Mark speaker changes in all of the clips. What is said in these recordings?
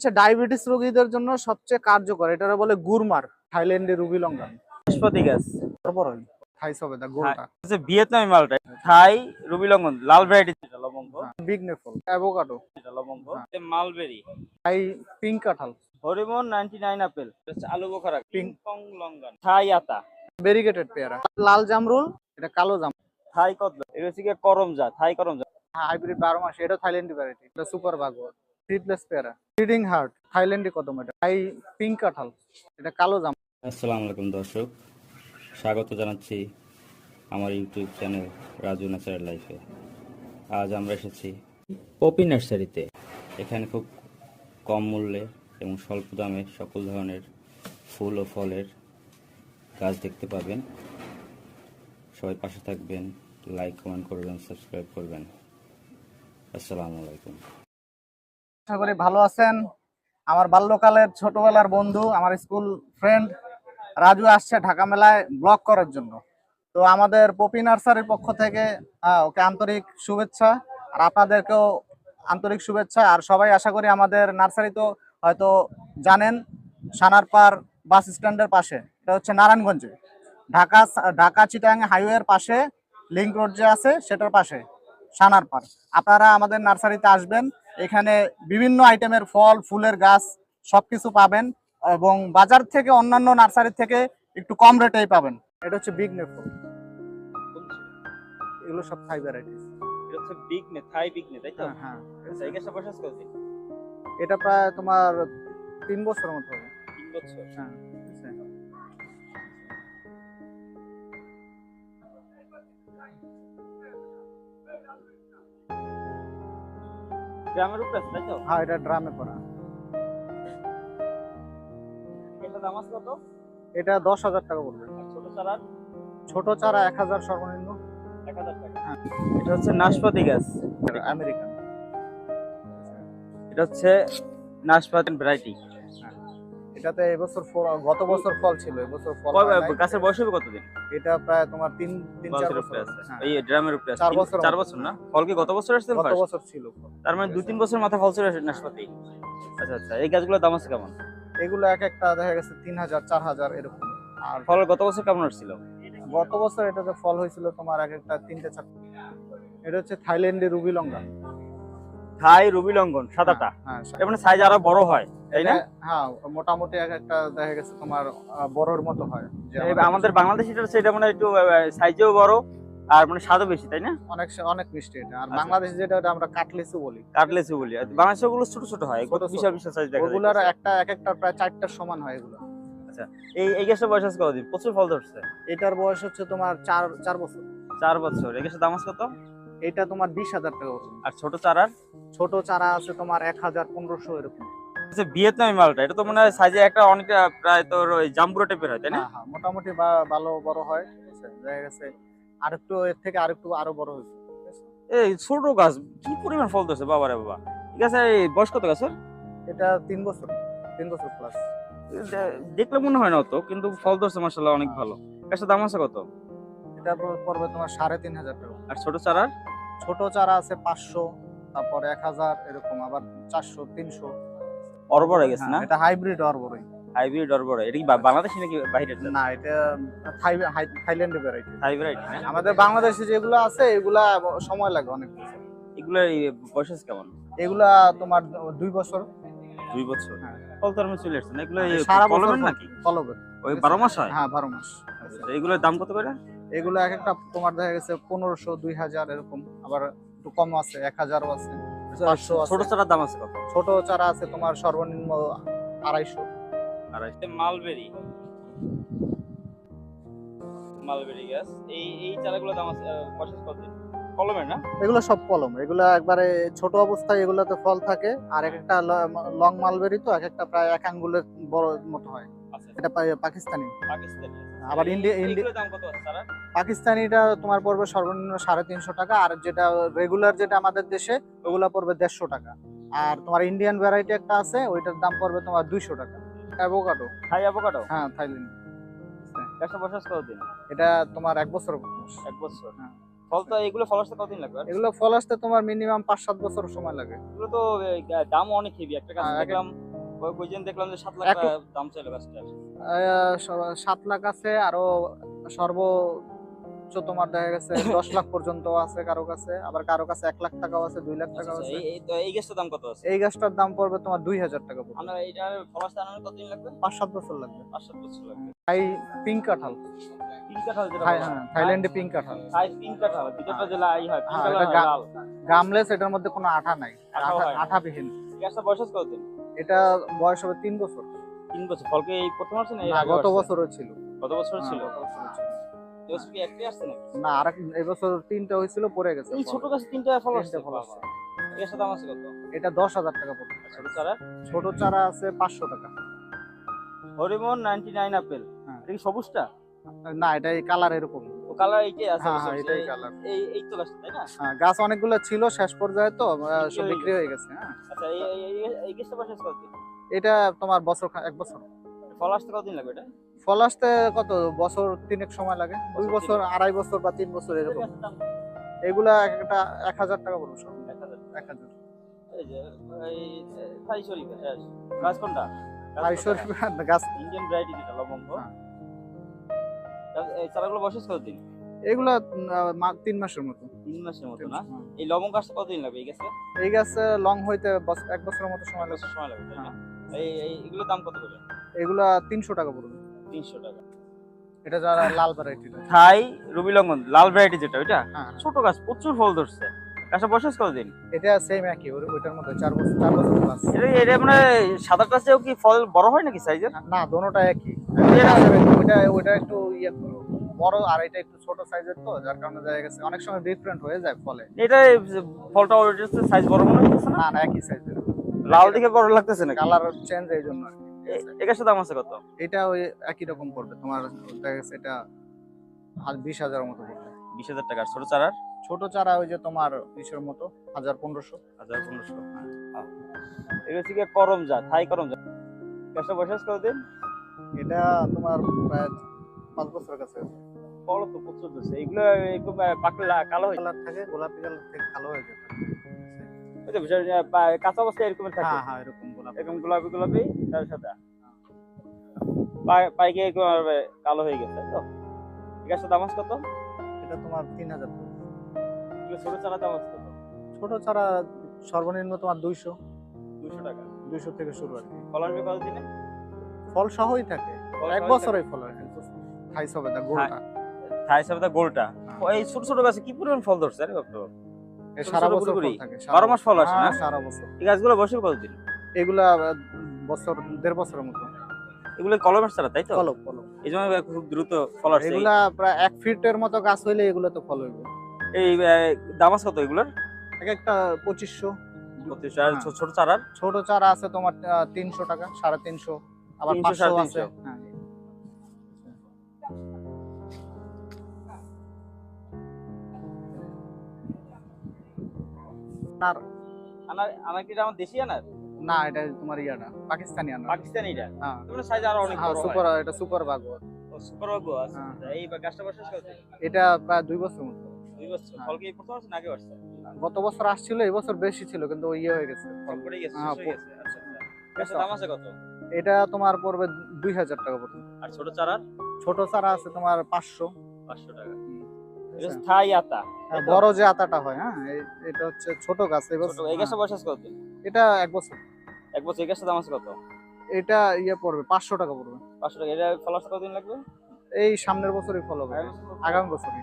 Speaker 1: হচ্ছে ডায়াবেটিস রোগীদের জন্য সবচেয়ে কার্যকর। এটা বলে গুরমার থাইল্যান্ডের রুবি লঙ্ঘন
Speaker 2: নাশপাতি গাছ
Speaker 1: বড়ই থাই সবেদা গোলটা
Speaker 2: হচ্ছে ভিয়েতনামি মালটা। থাই রুবি লঙ্ঘন লাল ভ্যারাইটি লবঙ্গ।
Speaker 1: বিগ নেফল অ্যাভোকাডো।
Speaker 2: এটা লবঙ্গ। মালবেরি।
Speaker 1: থাই পিঙ্ক কাঁঠাল।
Speaker 2: হরিমন 99 আপেল। আলু বোখারা
Speaker 1: Pink.
Speaker 2: পিং লঙ্ঘন থাই আতা।
Speaker 1: ভেরিগেটেড পেয়ারা। লাল জামরুল এটা কালো জাম।
Speaker 2: থাই কদলা। এটা হচ্ছে করমজা থাই করমজা
Speaker 1: হাইব্রিড বারো মাস এটা থাইল্যান্ডি ভ্যারাইটি। এটা সুপার ভাগবত। সিডলেস পেয়ারা ব্রিডিং হার্ট থাইল্যান্ডি কদম এটা থাই পিঙ্ক কাঁঠাল। এটা কালো জাম।
Speaker 3: আসসালামু আলাইকুম দর্শক। স্বাগত জানাচ্ছি আমার ইউটিউব চ্যানেল রাজু ন্যাচারাল লাইফে। আজ আমরা এসেছি পপি নার্সারিতে। এখানে খুব কম মূল্যে এবং স্বল্প দামে সকল ধরনের ফুল ও ফলের গাছ দেখতে পাবেন। সবাই পাশে থাকবেন লাইক কমেন্ট করবেন সাবস্ক্রাইব করবেন। আসসালামু আলাইকুম।
Speaker 1: আশা করি ভালো আছেন। আমার বাল্যকালের ছোটবেলার বন্ধু, আমার স্কুল ফ্রেন্ড রাজু আসছে ঢাকা মেলায় ব্লগ করার জন্য। তো আমাদের পপি নার্সারির পক্ষ থেকে ওকে আন্তরিক শুভেচ্ছা, আর আপনাদেরকেও আন্তরিক শুভেচ্ছা। আর সবাই আশা করি আমাদের নার্সারি তো হয়তো জানেন, সানারপার বাস স্ট্যান্ডের পাশে। এটা হচ্ছে নারায়ণগঞ্জে। ঢাকা ঢাকা চিটাং হাইওয়ের পাশে, লিঙ্ক রোড যে আছে, সেটার পাশে, সানারপার। আপনারা আমাদের নার্সারিতে আসবেন। এখানে বিভিন্ন আইটেমের ফল ফুলের গাছ সবকিছু পাবেন এবং বাজার থেকে অন্যান্য নার্সারি থেকে একটু কম রেটেই পাবেন। এটা হচ্ছে বিগ নেফল এগুলো সব থাই ভ্যারাইটিস
Speaker 2: এটা হচ্ছে বিগ নে থাই বিগ নে তাই তো?
Speaker 1: হ্যাঁ হ্যাঁ।
Speaker 2: আচ্ছা দিন
Speaker 1: এটা প্রায় তোমার তিন বছরের মতো হবে।
Speaker 2: তিন বছর।
Speaker 1: হ্যাঁ।
Speaker 2: গ্রামের উপরে আছে তাই তো?
Speaker 1: হ্যাঁ এটা ড্রামে করা
Speaker 2: এটা দাম আছে কত?
Speaker 1: এটা দশ হাজার টাকা পড়বে।
Speaker 2: ছোট চারা?
Speaker 1: ছোট চারা এক হাজার সর্বনিম্ন।
Speaker 2: এক হাজার টাকা।
Speaker 1: হ্যাঁ।
Speaker 2: এটা হচ্ছে নাশপাতি গাছ।
Speaker 1: আমেরিকান।
Speaker 2: এটা হচ্ছে নাশপাতি ভ্যারাইটি
Speaker 1: এটাতে এবছর ফল- গত বছর ফল ছিল এবছর ফল
Speaker 2: গাছের বয়স হবে কতদিন?
Speaker 1: এটা প্রায় তোমার তিন তিন চার বছর হ্যাঁ।
Speaker 2: এই ড্রামের উপরে
Speaker 1: চার বছর
Speaker 2: চার বছর না? ফল কি গত বছর আসছে
Speaker 1: গত বছর ছিল
Speaker 2: তার মানে দুই তিন বছর মাথা ফল ছিল নাশপাতি। আচ্ছা আচ্ছা এই গাছগুলোর দাম আছে কেমন?
Speaker 1: এগুলো এক একটা দেখা গেছে তিন হাজার চার হাজার এরকম। আর
Speaker 2: ফল গত বছর কেমন আসছিল?
Speaker 1: গত বছর এটাতে ফল হয়েছিল তোমার এক একটা তিনটে চারটে এটা হচ্ছে থাইল্যান্ডের রুবি লঙ্কা
Speaker 2: থাই রুবি লঙ্ঘন সাদাটা?
Speaker 1: হ্যাঁ
Speaker 2: এর মানে সাইজ আরও বড় হয়। তাই না?
Speaker 1: হ্যাঁ মোটামুটি এক একটা দেখা গেছে তোমার বড়র মতো হয়
Speaker 2: আমাদের বাংলাদেশি সেটা মানে একটু সাইজেও বড় আর মানে স্বাদও বেশি তাই না?
Speaker 1: অনেক অনেক মিষ্টি এটা। আর
Speaker 2: আচ্ছা।
Speaker 1: বাংলাদেশে যেটা ওটা আমরা কাটলেসু বলি।
Speaker 2: কাটলেসি বলি। আর বাংলাদেশে ওগুলো ছোট ছোট হয় কত। বিশাল বিশাল সাইজ দেখা
Speaker 1: ওগুলার একটা এক একটা প্রায় চারটার সমান হয় এগুলো।
Speaker 2: এই এই গাছটা বয়স আছে কতদিন? প্রচুর ফল ধরছে।
Speaker 1: এটার বয়স হচ্ছে তোমার চার চার বছর।
Speaker 2: চার বছর। এই গাছের দাম আছে কত?
Speaker 1: এটা তোমার বিশ হাজার টাকা
Speaker 2: আর ছোট চারার?
Speaker 1: ছোট চারা আছে তোমার এক হাজার পনেরোশো এরকম।
Speaker 2: হচ্ছে ভিয়েতনামি মালটা। এটা তো মনে হয় সাইজে একটা অনেকটা প্রায় তোর ওই জাম্বুরা টাইপের হয় তাই না?
Speaker 1: হ্যাঁ, হ্যাঁ, মোটামুটি ভালো বড় হয়? দেখা গেছে আরেকটু এর থেকে আরেকটু আরও বড় হয়েছে
Speaker 2: এই ছোট গাছ কি পরিমাণ ফল ধরছে বাবা। রে বাবা ঠিক আছে এই বয়স কত গাছের?
Speaker 1: এটা তিন বছর তিন বছর প্লাস
Speaker 2: দেখলে মনে হয় না অত কিন্তু ফল ধরছে মাসাল্লাহ অনেক ভালো। গাছটার দাম আছে কত?
Speaker 1: এটা পড়বে তোমার সাড়ে তিন হাজার টাকা।
Speaker 2: আর ছোট চারার?
Speaker 1: ছোট চারা আছে পাঁচশো তারপর এক হাজার এরকম আবার চারশো তিনশো।
Speaker 2: অরবর হয়ে গেছে না?
Speaker 1: এটা হাইব্রিড অরবরই
Speaker 2: হাইব্রিড অরবর। এটা কি বাংলাদেশি নাকি বাইরের
Speaker 1: না এটা থাই হাই- থাইল্যান্ডের ভ্যারাইটি
Speaker 2: হাইব্রিড না
Speaker 1: আমাদের বাংলাদেশে যেগুলো আছে এগুলা সময় লাগে অনেক।
Speaker 2: এগুলোর কেমন?
Speaker 1: এগুলা তোমার দুই বছর।
Speaker 2: দুই বছর?
Speaker 1: হ্যাঁ।
Speaker 2: ফল তো চলে আসছে না? এগুলো
Speaker 1: সারা বছর
Speaker 2: নাকি? ওই বারো মাস হয়?
Speaker 1: হ্যাঁ বারো মাস।
Speaker 2: আচ্ছা, এগুলোর দাম কত করে?
Speaker 1: এগুলো এক একটা তোমার দেখা গেছে পনেরোশো দুই হাজার এরকম। আবার একটু কম আছে এক হাজারও আছে। পাঁচশো
Speaker 2: ছোট চারার দাম আছে কত?
Speaker 1: ছোট চারা আছে তোমার সর্বনিম্ন আড়াইশো।
Speaker 2: আর মালবেরি। মালবেরি গাছ। এই এই চারাগুলোর দাম আছে আহ, কত কলমের না?
Speaker 1: এগুলো সব কলম। এগুলো একবারে ছোট অবস্থায় এগুলোতে ফল থাকে আর এক একটা লং মালবেরি তো এক একটা প্রায় এক আঙ্গুলের বড় মতো হয়।
Speaker 2: আচ্ছা
Speaker 1: এটা পাকিস্তানি।
Speaker 2: পাকিস্তানি
Speaker 1: আবার ইন্ডিয়া-
Speaker 2: দাম
Speaker 1: পাকিস্তানিটা তোমার পড়বে সর্বনিম্ন সাড়ে তিনশো টাকা আর যেটা রেগুলার যেটা আমাদের দেশে ওগুলা পড়বে দেড়শো টাকা। আর তোমার ইন্ডিয়ান ভ্যারাইটি একটা আছে ওইটার দাম পড়বে তোমার দুইশো টাকা। অ্যাভোকাডো
Speaker 2: হাই অ্যাভোকাডো
Speaker 1: হ্যাঁ থাইল্যান্ড
Speaker 2: বয়স আছে কতদিন?
Speaker 1: এটা তোমার এক বছর
Speaker 2: এক বছর?
Speaker 1: হ্যাঁ।
Speaker 2: ফল তো এগুলো ফল আসতে কতদিন লাগবে?
Speaker 1: এগুলো ফল আসতে তোমার মিনিমাম পাঁচ সাত বছর সময় লাগে।
Speaker 2: এগুলো তো দামও অনেক হেভি একটা গাছ
Speaker 1: হ্যাঁ,
Speaker 2: দেখলাম ওই দেখলাম যে লাখ দাম চাইলো গাছটার।
Speaker 1: আহ, লাখ আছে আরও সর্বোচ্চ তোমার দেখা গেছে দশ লাখ পর্যন্ত আছে কারও কাছে আবার কারও কাছে এক লাখ টাকাও আছে দুই লাখ
Speaker 2: আচ্ছা,
Speaker 1: টাকাও
Speaker 2: আচ্ছা,
Speaker 1: আছে।
Speaker 2: এই গাছটার দাম কত আছে?
Speaker 1: এই গাছটার দাম পড়বে তোমার দুই হাজার টাকা পড়বে।
Speaker 2: আমরা এটার ফলাস আনার কতদিন লাগবে?
Speaker 1: পাঁচ সাত বছর লাগবে।
Speaker 2: পাঁচ সাত বছর লাগবে।
Speaker 1: থাই পিঙ্ক কাঁঠাল। গামলেস এটার মধ্যে কোনো আঠা নাই। আঠা
Speaker 2: না।
Speaker 1: আঠাবিহীন।
Speaker 2: এই গাছটা বয়স কতদিন?
Speaker 1: এটা বয়স হবে তিন বছর।
Speaker 2: তিন বছর। ফলকে এই প্রথম আসছে না এর আগে
Speaker 1: গত বছরও ছিল।
Speaker 2: গত বছর
Speaker 1: হ্যাঁ,
Speaker 2: ছিল? কি একটাই আসছে নাকি?
Speaker 1: না আর এই বছর তিনটা হয়েছিল পড়ে গেছে
Speaker 2: এই ছোট গাছে তিনটা ফল আসছে?
Speaker 1: ফল আসছে।
Speaker 2: গাছটার দাম আছে কত?
Speaker 1: এটা দশ হাজার টাকা পড়বে
Speaker 2: ছোট চারা?
Speaker 1: ছোট চারা আছে পাঁচশো টাকা।
Speaker 2: হরিমন 99 আপেল।
Speaker 1: হ্যাঁ।
Speaker 2: এটা কি সবুজটা?
Speaker 1: না এটা এই কালার এরকম।
Speaker 2: কালার এইটাই আছে
Speaker 1: হ্যাঁ হ্যাঁ এটাই
Speaker 2: এই-
Speaker 1: কালার
Speaker 2: এই এই তো গাছটা তাই না?
Speaker 1: হ্যাঁ গাছ অনেকগুলো ছিল শেষ পর্যায়ে তো সব বিক্রি হয়ে গেছে হ্যাঁ।
Speaker 2: আচ্ছা এই এই গাছটা কতদিন
Speaker 1: এটা তোমার বছর এক বছর।
Speaker 2: ফল আসতে কতদিন লাগবে এটা?
Speaker 1: ফল আসতে কত বছর তিনেক সময় লাগে। দুই
Speaker 2: বছর
Speaker 1: আড়াই বছর বা তিন বছর এরকম। এগুলা এক একটা এক হাজার টাকা পড়বে সব।
Speaker 2: এক হাজার।
Speaker 1: এক হাজার।
Speaker 2: এই যে এই গাছ কোনটা?
Speaker 1: গাছ
Speaker 2: ইন্ডিয়ান ভ্যারাইটি যেটা লবঙ্গ।
Speaker 1: হ্যাঁ।
Speaker 2: এই চারাগুলো বয়স কতদিন?
Speaker 1: এগুলা তিন মাসের মতো।
Speaker 2: তিন মাসের মতো না। এই লবঙ্গ গাছটা কতদিন লাগবে এই গাছে?
Speaker 1: এই গাছে লং হইতে এক বছরের মতো সময় লাগবে।
Speaker 2: সময় লাগবে তাই না?
Speaker 1: হ্যাঁ।
Speaker 2: এই দাম কত করে
Speaker 1: এগুলা তিনশো টাকা পড়বে।
Speaker 2: তিনশো টাকা।
Speaker 1: এটা যারা লাল ভ্যারাইটিটা
Speaker 2: থাই রুবি লঙ্ঘন লাল ভ্যারাইটি যেটা ওইটা?
Speaker 1: হ্যাঁ।
Speaker 2: ছোট গাছ প্রচুর ফল ধরছে। গাছটা বয়স কতদিন?
Speaker 1: এটা সেম একই ওইটার মধ্যে চার বছর চার বছর প্লাস
Speaker 2: এটা মানে সাদাটা চেয়েও কি ফল বড় হয় নাকি সাইজের
Speaker 1: না দোনোটা একই। ওইটা ওইটা একটু ইয়ে বড় আর এটা একটু ছোট সাইজের তো যার কারণে দেখা গেছে অনেক সময় ডিফারেন্ট হয়ে যায় ফলে।
Speaker 2: এটা ফলটা সাইজ বড় মনে হচ্ছে না?
Speaker 1: না না একই সাইজের
Speaker 2: লাল দিকে বড় লাগতেছে নাকি?
Speaker 1: কালার চেঞ্জ এই জন্য
Speaker 2: দাম আছে কত?
Speaker 1: এটা ওই একই রকম পড়বে তোমার দেখা গেছে এটা বিশ মতো পড়বে।
Speaker 2: বিশ হাজার টাকা ছোট চারার?
Speaker 1: ছোট চারা ওই যে তোমার বিশের মতো হাজার পনেরোশো।
Speaker 2: হাজার পনেরোশো। হচ্ছে গিয়ে করম যা থাই করম যা বয়স আছে কতদিন?
Speaker 1: এটা তোমার প্রায় পাঁচ বছরের কাছে
Speaker 2: ফল তো প্রচুর ধরছে এগুলো একটু পাকলে কালো হয়ে
Speaker 1: কালার থাকে গোলাপি কালার থেকে কালো হয়ে যায়
Speaker 2: কাঁচা অবস্থায় এরকম থাকে।
Speaker 1: হ্যাঁ হ্যাঁ এরকম গোলাপি।
Speaker 2: এরকম গোলাপি গোলাপি সাদা সাদা পা- পাইকে এরকম কালো হয়ে গেছে তো? কত?
Speaker 1: এটা তোমার তিন হাজার
Speaker 2: ছোট চারা কত?
Speaker 1: ছোট চারা সর্বনিম্ন তোমার দুইশো।
Speaker 2: দুশো টাকা।
Speaker 1: দুইশো থেকে শুরু আর কি।
Speaker 2: আসবে কতদিনে
Speaker 1: ফল সহই থাকে এক বছরই ফল হয়। খাই সবে দা গোলটা।
Speaker 2: থাই হিসাবে গোলটা এই ছোট ছোট গাছে কি পরিমাণ ফল ধরছে আরে বাপ।
Speaker 1: সারা বছর ফল। থাকে
Speaker 2: বারো মাস ফল আসে না?
Speaker 1: হ্যাঁ, সারা বছর।
Speaker 2: এই গাছগুলো বসে কতদিন?
Speaker 1: এগুলা বছর দেড় বছরের মতো।
Speaker 2: এগুলো কলমের চারা তাই তো?
Speaker 1: ফলক ফলক
Speaker 2: এই জন্য খুব দ্রুত ফল আসছে।
Speaker 1: এগুলা প্রায় এক ফিটের মতো গাছ হইলে এগুলো তো ফল হইবে।
Speaker 2: এই দাম আছে কত এগুলোর?
Speaker 1: এক একটা পঁচিশশো।
Speaker 2: পঁচিশ আর
Speaker 1: হ্যাঁ।
Speaker 2: ছোট চারার?
Speaker 1: ছোট চারা আছে তোমার আহ, তিনশো টাকা সাড়ে তিনশো। আবার
Speaker 2: 300,
Speaker 1: পাঁচশো
Speaker 2: সাড়ে
Speaker 1: আছে। হ্যাঁ। আর
Speaker 2: আনার আনার কি আমার দেশি আনার?
Speaker 1: না এটা তোমার ইয়াটা পাকিস্তানি আনার। হ্যাঁ।
Speaker 2: তোমরা সাইজ আরও অনেক
Speaker 1: হ্যাঁ
Speaker 2: বড়
Speaker 1: সুপার এটা সুপার বাগো
Speaker 2: সুপার বাগো আছে। আচ্ছা, এই গাছটা বসে
Speaker 1: এটা প্রায় দুই বছর মতো।
Speaker 2: দুই বছর।
Speaker 1: হ্যাঁ।
Speaker 2: ফল কি প্রথম আসছে আগে আসছে
Speaker 1: গত বছর আসছিল এই বছর বেশি ছিল কিন্তু ইয়ে হয়ে গেছে।
Speaker 2: ফল পড়ে গেছে
Speaker 1: হ্যাঁ,
Speaker 2: গেছে। আচ্ছা আচ্ছা। দাম আছে কত?
Speaker 1: এটা তোমার পড়বে দুই হাজার টাকা পড়বে।
Speaker 2: আর ছোট চারার
Speaker 1: ছোট চারা আছে তোমার পাঁচশো।
Speaker 2: পাঁচশো টাকা। এটা স্থায়ী আতা।
Speaker 1: হ্যাঁ, বড় যে আতাটা হয় হ্যাঁ এটা হচ্ছে ছোট গাছ এই হ্যাঁ,
Speaker 2: বয়স কত?
Speaker 1: এটা এক বছর।
Speaker 2: এক বছর এই গাছটার দাম আছে কত?
Speaker 1: এটা ইয়ে পড়বে পাঁচশো টাকা পড়বে।
Speaker 2: পাঁচশো টাকা। এটা ফল আসতে কতদিন লাগবে?
Speaker 1: এই সামনের বছরই ফল হবে।
Speaker 2: আগামী?
Speaker 1: বছরই।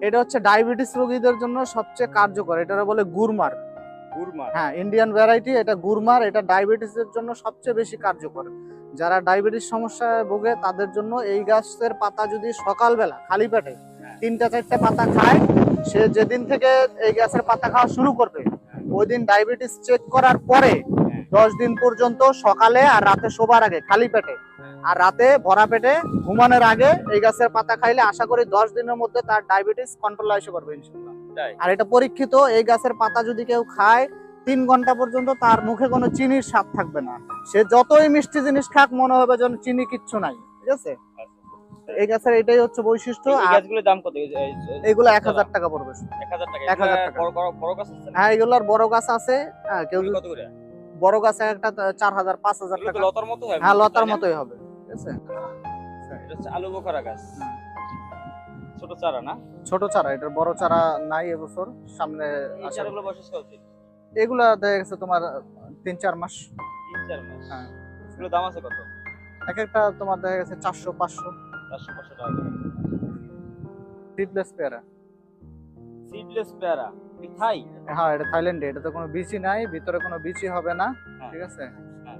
Speaker 1: এটা হচ্ছে ডায়াবেটিস রোগীদের জন্য সবচেয়ে কার্যকর। এটা বলে গুরমার
Speaker 2: গুড়মার
Speaker 1: হ্যাঁ ইন্ডিয়ান ভ্যারাইটি এটা গুরমার এটা ডায়াবেটিসের জন্য সবচেয়ে বেশি কার্যকর। যারা ডায়াবেটিস সমস্যায় ভোগে তাদের জন্য এই গাছের পাতা যদি সকালবেলা খালি পেটে তিনটা চারটা পাতা খায় সে যেদিন থেকে এই গাছের পাতা খাওয়া শুরু করবে ওই দিন ডায়াবেটিস চেক করার পরে দশ দিন পর্যন্ত সকালে আর রাতে শোবার আগে খালি পেটে আর রাতে ভরা পেটে ঘুমানোর আগে এই গাছের পাতা খাইলে আশা করি দশ দিনের মধ্যে তার ডায়াবেটিস কন্ট্রোল এসে করবে ইনশাল্লাহ আর এটা পরীক্ষিত এই গাছের পাতা যদি কেউ খায় তিন ঘণ্টা পর্যন্ত তার মুখে কোনো চিনির স্বাদ থাকবে না। সে যতই মিষ্টি জিনিস খাক মনে হবে যেন চিনি কিচ্ছু নাই ঠিক আছে? এই গাছের এটাই হচ্ছে বৈশিষ্ট্য
Speaker 2: গাছগুলোর দাম কত?
Speaker 1: এইগুলো এক হাজার টাকা পড়বে।
Speaker 2: এক হাজার টাকা। এগুলা
Speaker 1: হ্যাঁ এগুলোর বড় গাছ আছে। হ্যাঁ কেউ
Speaker 2: এগুলো করে?
Speaker 1: বড় গাছ একটা চার হাজার পাঁচ হাজার টাকা।
Speaker 2: লতার মতো হ্যাঁ
Speaker 1: লতার মতোই হবে। আছে
Speaker 2: এটা হচ্ছে আলু বোখারা গাছ। ছোট চারা না?
Speaker 1: ছোট চারা এটার বড় চারা নাই এবছর সামনে
Speaker 2: চারাগুলো বয়স কত
Speaker 1: এগুলা দেখা গেছে তোমার তিন চার মাস।
Speaker 2: তিন চার মাস।
Speaker 1: হ্যাঁ।
Speaker 2: এগুলো দাম আছে কত?
Speaker 1: এক একটা তোমার দেখা গেছে চারশো পাঁচশো।
Speaker 2: চারশো পাঁচশো টাকা
Speaker 1: সিডলেস পেয়ারা।
Speaker 2: সিডলেস পেয়ারা। থাই
Speaker 1: হ্যাঁ এটা থাইল্যান্ডে এটা তো কোনো বিচি নাই ভিতরে কোনো বিচি হবে না
Speaker 2: হ্যাঁ।
Speaker 1: ঠিক আছে।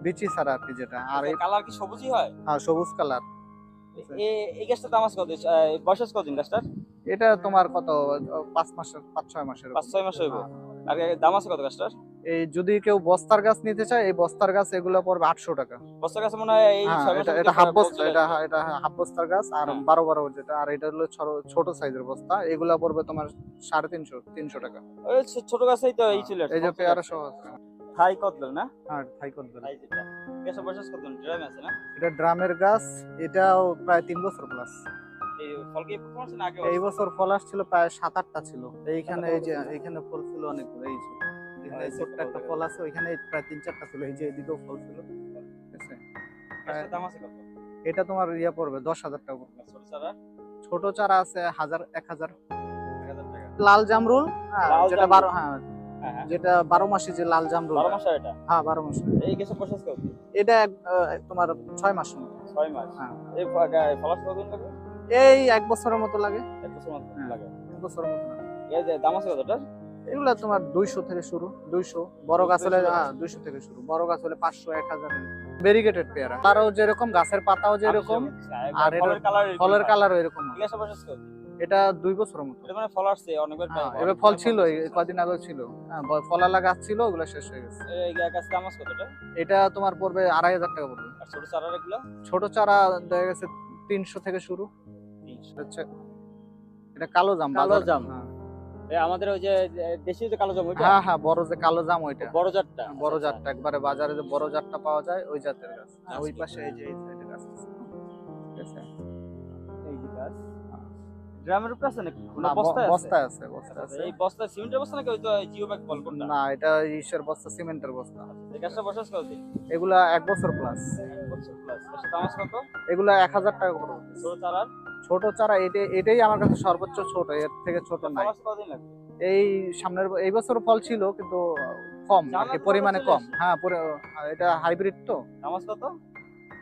Speaker 1: বিচি ছাড়া আর কি যেটা। আর এই
Speaker 2: কালার কি সবুজই হয়?
Speaker 1: হ্যাঁ সবুজ কালার
Speaker 2: এই গাছটার দাম আছে কত বয়স কতদিন গাছটার?
Speaker 1: এটা তোমার কত পাঁচ মাসের পাঁচ ছয় মাসের
Speaker 2: পাঁচ ছয় মাস হইব
Speaker 1: হ্যাঁ।
Speaker 2: আর দাম আছে কত গাছটার?
Speaker 1: এই যদি কেউ বস্তার গাছ নিতে চায় এই বস্তার গাছ এগুলো পড়বে আটশো টাকা।
Speaker 2: বস্তার গাছে মনে হয় এই
Speaker 1: হ্যাঁ এটা হাফ বস্তা এটা এটা হাফ বস্তার গাছ আর
Speaker 2: হ্যাঁ।
Speaker 1: বারো বারো যেটা। আর এটা হলো ছোট- সাইজের বস্তা। এগুলা পড়বে তোমার সাড়ে তিনশো তিনশো টাকা।
Speaker 2: ছোট গাছেই তো এই আসছে,
Speaker 1: এই যে পেয়ারা সহ
Speaker 2: থাই কদবেল না?
Speaker 1: হ্যাঁ থাই করবে
Speaker 2: থাই যেটা। গাছের বয়স আছে কতদিন আছে না?
Speaker 1: এটা ড্রামের গাছ এটাও প্রায় তিন বছর প্লাস
Speaker 2: এই
Speaker 1: বছর ফল আসছিল প্রায় সাত আটটা ছিল। এইখানে এই যে এইখানে ফল ছিল অনেকগুলো এই যে। ছোট্ট একটা
Speaker 2: ফল
Speaker 1: আছে ওইখানে প্রায় তিন চারটা ছিল এই যে এদিকেও ফল ছিল।
Speaker 2: দাম আছে কত?
Speaker 1: এটা তোমার ইয়া পড়বে দশ হাজার টাকা পড়বে।
Speaker 2: ছোট চারা?
Speaker 1: ছোট চারা আছে হাজার এক হাজার। লাল জামরুল হ্যাঁ, যেটা বারো হ্যাঁ
Speaker 2: হ্যাঁ হ্যাঁ
Speaker 1: যেটা বারো মাসে যে লাল জামরুল
Speaker 2: বারো মাস এটা?
Speaker 1: হ্যাঁ বারো মাসে।
Speaker 2: এই আছে কত
Speaker 1: এটা তোমার ছয় মাস
Speaker 2: ছয় মাস।
Speaker 1: হ্যাঁ।
Speaker 2: এই কতদিন লাগে?
Speaker 1: এক বছরের মতো লাগে।
Speaker 2: এক মতো
Speaker 1: হ্যাঁ।
Speaker 2: লাগে।
Speaker 1: এক বছরের মতো লাগে।
Speaker 2: এই যে দাম আছে কতটা
Speaker 1: এগুলা তোমার দুইশো থেকে শুরু দুইশো। বড় গাছ হলে হ্যাঁ দুইশো থেকে শুরু। বড় গাছ হলে পাঁচশো এক হাজার। ভেরিগেটেড পেয়ারা। তারও যেরকম গাছের পাতাও যেরকম আর
Speaker 2: ফলের কালার
Speaker 1: ফলের কালারও এরকম এটা দুই বছরের মতো।
Speaker 2: মানে ফল আসছে অনেকবার
Speaker 1: হ্যাঁ, এবার ফল ছিল কদিন আগে ছিল। হ্যাঁ ফলালা গাছ ছিল ওগুলো শেষ হয়ে গেছে।
Speaker 2: এই দাম কতটা?
Speaker 1: এটা তোমার পড়বে আড়াই হাজার টাকা পড়বে।
Speaker 2: আর ছোট চারা এগুলো?
Speaker 1: ছোট চারা দেখা গেছে তিনশো থেকে শুরু। হচ্ছে এটা কালো জাম
Speaker 2: কালো জাম।
Speaker 1: হ্যাঁ।
Speaker 2: আমাদের ওই যে দেশি যে কালো জাম ওইটা?
Speaker 1: হ্যাঁ হ্যাঁ বড় যে কালো জাম ওইটা।
Speaker 2: বড় জাতটা।
Speaker 1: বড় জাতটা। একবারে বাজারে যে বড় জাতটা পাওয়া যায় ওই জাতের গাছ। ওই
Speaker 2: আচ্ছা।
Speaker 1: পাশে এই যে এই সাইডে গাছ আছে। ঠিক আছে?
Speaker 2: ড্রামের উপরে আছে নাকি?
Speaker 1: না,
Speaker 2: বস্তায় আছে?
Speaker 1: বস্তায় আছে বস্তা আছে।
Speaker 2: এই বস্তা সিমেন্টের বস্তা নাকি ওই তো জিও ব্যাগ বল কোনটা
Speaker 1: না এটা ইসের বস্তা সিমেন্টের বস্তা।
Speaker 2: এই গাছটা বসে আছে কতদিন
Speaker 1: এগুলা এক বছর প্লাস
Speaker 2: এক বছর প্লাস দাম কত?
Speaker 1: এগুলা এক হাজার টাকা করে
Speaker 2: ছোট চারার?
Speaker 1: ছোট চারা এটাই এটাই আমার কাছে সর্বোচ্চ ছোট এর থেকে ছোট নাই। এই সামনের এই বছর ফল ছিল কিন্তু কম আর পরিমাণে কম। হ্যাঁ এটা হাইব্রিড তো।
Speaker 2: দাম কত?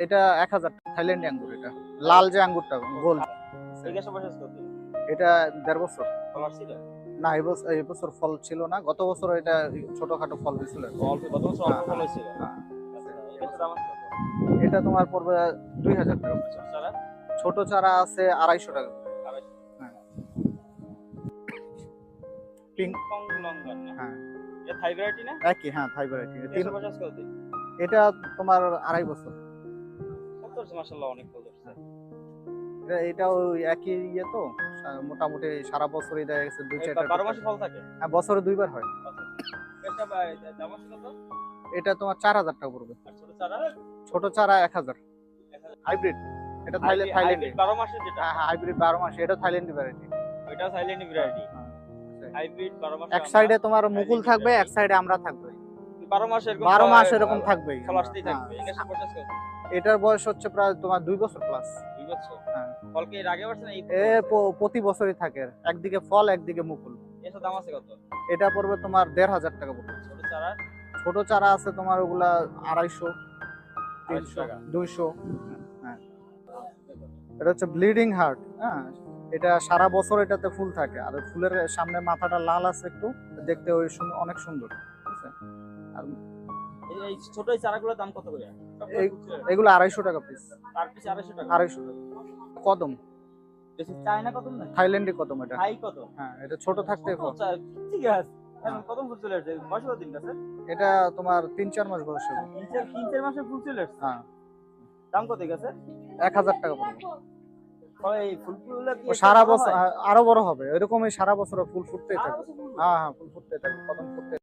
Speaker 1: এটা এক হাজার থাইল্যান্ড আঙ্গুর এটা। লাল যে আঙ্গুরটা গোল।
Speaker 2: এই গাছটা বসে আছে কতদিন
Speaker 1: এটা দেড় বছর। না এই বছর ফল ছিল না। গত বছর এটা ছোটখাটো ফল দিছিল
Speaker 2: অল্প গত বছর অল্প
Speaker 1: হ্যাঁ,
Speaker 2: ফল হয়েছিল
Speaker 1: হ্যাঁ।
Speaker 2: আচ্ছা,
Speaker 1: এটা তোমার পড়বে দুই হাজার টাকা।
Speaker 2: ছোট চারা?
Speaker 1: আছে আড়াইশো টাকা। হ্যাঁ।
Speaker 2: পিং পং লঙ্গন
Speaker 1: হ্যাঁ।
Speaker 2: এটা থাই ভ্যারাইটি না?
Speaker 1: একই হ্যাঁ থাই ভ্যারাইটি তিন
Speaker 2: গাছটা বসে আছে কতদিন
Speaker 1: এটা তোমার আড়াই বছর।
Speaker 2: মাশাআল্লাহ অনেক ফল
Speaker 1: এটা- এটা ওই একই ইয়ে তো? মোটামুটি সারা বছরই দেখা গেছে দুই চারটা
Speaker 2: বারো মাসে ফল থাকে?
Speaker 1: হ্যাঁ, বছরে দুইবার হয়।
Speaker 2: কত?
Speaker 1: এটা তোমার চার হাজার টাকা পড়বে।
Speaker 2: ছোট চারা?
Speaker 1: ছোট চারা এক হাজার। হাইব্রিড। এটা থাইল্যান্ড থাইল্যান্ডে।
Speaker 2: হাইব্রিড বারো মাসে যেটা?
Speaker 1: হ্যাঁ হাইব্রিড বারো মাস। এটা থাইল্যান্ডি ভ্যারাইটি
Speaker 2: ওইটা সাইলেন্ট ভ্যারাইটি হাইব্রিড বারো মাসে
Speaker 1: এক সাইডে তোমার মুকুল থাকবে এক সাইডে আমরা থাকবে।
Speaker 2: বারো মাসে এরকম
Speaker 1: বারো মাস এরকম
Speaker 2: থাকবে। কত?
Speaker 1: এটার বয়স হচ্ছে প্রায় তোমার দুই বছর প্লাস
Speaker 2: দুই বছর?
Speaker 1: হ্যাঁ।
Speaker 2: ফল কি এর আগে বসে না
Speaker 1: এ প্রতি বছরই থাকে। একদিকে ফল একদিকে মুকুল।
Speaker 2: এটার দাম আছে কত?
Speaker 1: এটা পড়বে তোমার দেড় হাজার টাকা পড়বে।
Speaker 2: ছোট চারা?
Speaker 1: ছোট চারা আছে তোমার ওগুলা আড়াইশো তিনশো দুইশো। হ্যাঁ। এটা হচ্ছে ব্লিডিং হার্ট হ্যাঁ। এটা সারা বছর এটাতে ফুল থাকে। আর ফুলের সামনে মাথাটা লাল আছে একটু দেখতে ওই অনেক সুন্দর ঠিক আছে?
Speaker 2: এই- এই ছোট এই চারাগুলোর দাম কত করে?
Speaker 1: এগুলো আড়াইশো টাকা পিস
Speaker 2: পার পিস আড়াইশো টাকা।
Speaker 1: আড়াইশো টাকা। কদম।
Speaker 2: চায়না কত না
Speaker 1: থাইল্যান্ডি কদম এটা।
Speaker 2: হাই কত
Speaker 1: হ্যাঁ এটা ছোট থাকতে
Speaker 2: ঠিক আছে। এখন কত ফুল চলে আসছে। বয়স কত দিন আছে?
Speaker 1: এটা তোমার তিন চার মাস বয়স হবে।
Speaker 2: তিন চার তিন চার মাসে ফুল চলে আসছে?
Speaker 1: হ্যাঁ।
Speaker 2: দাম কত গেছে?
Speaker 1: এক হাজার টাকা পড়বে। সারা বছর আরও বড় হবে। এরকমই সারা বছর ফুল ফুটতেই থাকবে। হ্যাঁ হ্যাঁ ফুল ফুটতেই থাকবে কদম ফুটতে